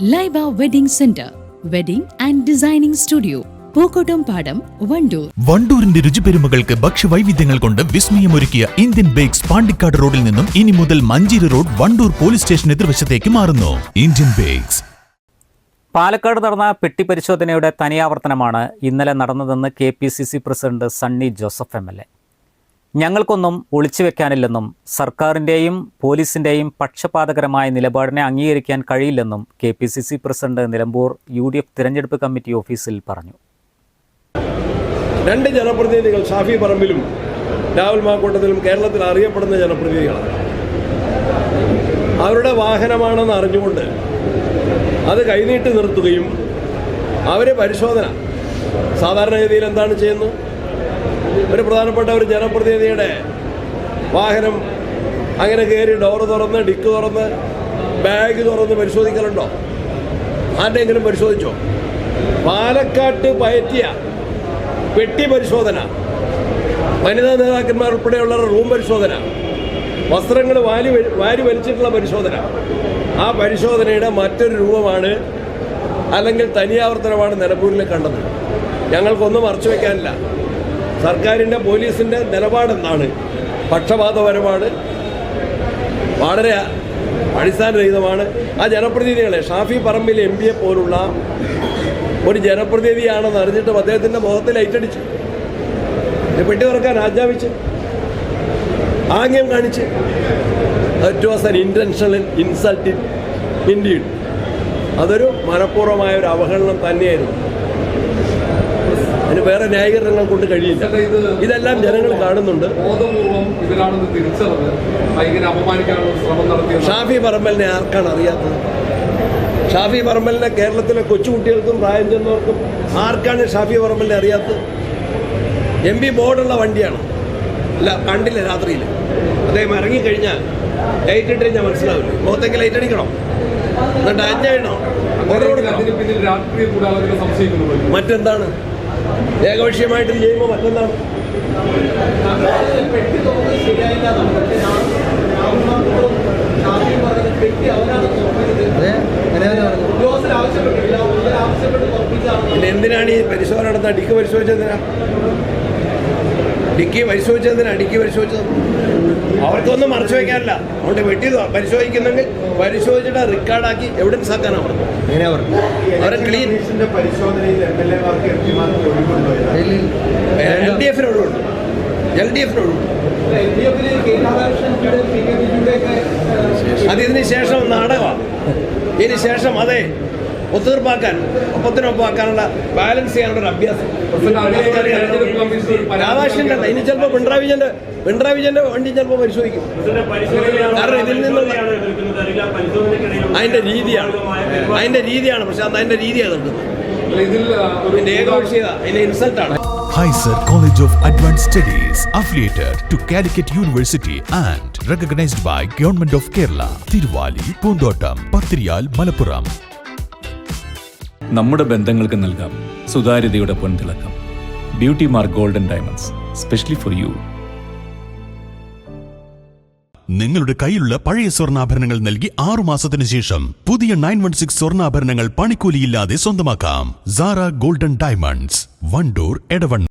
Laiba wedding centre wedding and designing studio Pookkottumpadam Wandoor. വണ്ടൂരിന്റെ രുചിപെരുമകൾക്ക് ഭക്ഷ്യവൈവിധ്യങ്ങൾ കൊണ്ട് വിസ്മയമൊരുക്കിയ Indian bakes Pandikkad റോഡിൽ നിന്നും ഇനി മുതൽ Manjeri road Wandoor police station എതിർവശത്തേക്ക് മാറുന്നു. Indian bakes. പാലക്കാട് നടന്ന പെട്ടി പരിശോധനയുടെ തനിയാവർത്തനമാണ് ഇന്നലെ നടന്നതെന്ന് K P C C president Sunny Joseph M L A. ഞങ്ങൾക്കൊന്നും ഒളിച്ചു വെക്കാനില്ലെന്നും സർക്കാരിന്റെയും പോലീസിന്റെയും പക്ഷപാതകരമായ നിലപാടിനെ അംഗീകരിക്കാൻ കഴിയില്ലെന്നും K P C C president Nilambur U D F തിരഞ്ഞെടുപ്പ് കമ്മിറ്റി ഓഫീസിൽ പറഞ്ഞു. രണ്ട് ജനപ്രതിനിധികൾ ഷാഫി പറമ്പിലും രാഹുൽ മാക്കൂട്ടത്തിലും കേരളത്തിൽ അറിയപ്പെടുന്ന ജനപ്രതിനിധികളാണ്. അവരുടെ വാഹനമാണെന്ന് അറിഞ്ഞുകൊണ്ട് അത് കൈനീട്ടി നിർത്തുകയും അവരെ പരിശോധന സാധാരണഗതിയിൽ എന്താണ് ചെയ്യുന്നത്? ഒരു പ്രധാനപ്പെട്ട ഒരു ജനപ്രതിനിധിയുടെ വാഹനം അങ്ങനെ കയറി ഡോറ് തുറന്ന് ഡിക്ക് തുറന്ന് ബാഗ് തുറന്ന് പരിശോധിക്കലുണ്ടോ? ആരുടെയെങ്കിലും പരിശോധിച്ചോ? പാലക്കാട്ട് പയറ്റിയ പെട്ടി പരിശോധന വനിതാ നേതാക്കന്മാർ ഉൾപ്പെടെയുള്ള റൂം പരിശോധന വസ്ത്രങ്ങൾ വാരി വാരി വലിച്ചിട്ടുള്ള പരിശോധന. ആ പരിശോധനയുടെ മറ്റൊരു രൂപമാണ് അല്ലെങ്കിൽ തനിയാവർത്തനമാണ് നിലമ്പൂരിൽ കണ്ടത്. ഞങ്ങൾക്കൊന്നും മറച്ചു വയ്ക്കാനില്ല സർക്കാരിന്റെ പോലീസിന്റെ നിലപാടെന്താണ്? പക്ഷപാതപരമാണ് വളരെ അടിസ്ഥാനരഹിതമാണ്. ആ ജനപ്രതിനിധികളെ ഷാഫി പറമ്പിൽ എം പിയെ പോലുള്ള ഒരു ജനപ്രതിനിധിയാണെന്ന് അറിഞ്ഞിട്ടും അദ്ദേഹത്തിന്റെ മുഖത്ത് ലൈറ്റടിച്ച് പെട്ടി തുറക്കാൻ ആജ്ഞാപിച്ച് ആംഗ്യം കാണിച്ച് that was an intentional insult indeed അതൊരു മനഃപൂർവമായ ഒരു അവഹേളനം തന്നെയായിരുന്നു. അതിന് വേറെ ന്യായീകരണങ്ങൾ കൊണ്ട് കഴിയില്ല. ഇതെല്ലാം ജനങ്ങൾ കാണുന്നുണ്ട്. ഷാഫി പറമ്പലിനെ ആർക്കാണ് അറിയാത്തത്? ഷാഫി പറമ്പലിനെ കേരളത്തിലെ കൊച്ചുകുട്ടികൾക്കും പ്രായം ചെന്നവർക്കും ആർക്കാണ് ഷാഫി പറമ്പലിനെ അറിയാത്തത്? എം പി ബോർഡുള്ള വണ്ടിയാണ്. അല്ല കണ്ടില്ല രാത്രിയിൽ. അദ്ദേഹം ഇറങ്ങിക്കഴിഞ്ഞാൽ ലൈറ്റ് ഇട്ട് കഴിഞ്ഞാൽ മനസ്സിലാവില്ല? മുഖത്തേക്ക് ലൈറ്റ് അടിക്കണം? എന്നിട്ട് സംശയിക്കുന്നു മറ്റെന്താണ്? ഏകപക്ഷീയമായിട്ട് ഇത് ചെയ്യുമ്പോൾ മറ്റെന്താണ് പിന്നെ എന്തിനാണ് ഈ പരിശോധന നടത്താൻ ഡിക്ക് പരിശോധിച്ചതിനാ ഡിക്കി പരിശോധിച്ചതിനാ ഡിക്കി പരിശോധിച്ചത് അവർക്കൊന്നും മറച്ചു വയ്ക്കാനില്ല അതുകൊണ്ട് വെട്ടി പരിശോധിക്കുന്നെങ്കിൽ പരിശോധിച്ചിട്ട് റെക്കോർഡാക്കി എവിഡൻസ് ആക്കാനാണ് അതിനുശേഷം അവരെ ക്ലീൻ എൽ ഒഴിവുണ്ടോ എൽ ഡി അത് ഇതിന് ശേഷം നാടകമാണ് ഇതിന് ശേഷം അതെ ഒത്തീർപ്പാക്കാൻ ഒപ്പത്തിനൊപ്പമാക്കാനുള്ള ബാലൻസ് ചെയ്യാനുള്ള ഒരു അഭ്യാസം ആവശ്യം കണ്ട. അല്ല ഇനി ചിലപ്പോൾ പിണറായി വിജയന്റെ പിണറായി വിജയന്റെ വണ്ടി ചിലപ്പോൾ പരിശോധിക്കും. കാരണം ഇതിൽ നിന്നുള്ള അതിന്റെ രീതിയാണ്. അതിന്റെ രീതിയാണ്. പക്ഷെ അത് അതിന്റെ രീതിയാണ് നടക്കുന്നത് ഏകപക്ഷീയത അതിന്റെ ഇൻസൾട്ടാണ് Heiser college of advance studies affiliated to Calicut university and recognized by Government of Kerala, Tiruvali, Pundottam, Patriyal, Malappuram നമ്മുടെ ബന്ധങ്ങൾക്ക് നൽകാം. സുതാര്യതയുടെ പൊൻതിളക്കം. Beauty mark golden diamonds specially for you നിങ്ങളുടെ കയ്യിലുള്ള പഴയ സ്വർണാഭരണങ്ങൾ നൽകി ആറു മാസത്തിന് ശേഷം പുതിയ നയൻ വൺ സിക്സ് സ്വർണാഭരണങ്ങൾ പണിക്കൂലിയില്ലാതെ സ്വന്തമാക്കാം. Sara golden diamonds Wandoor Edavanna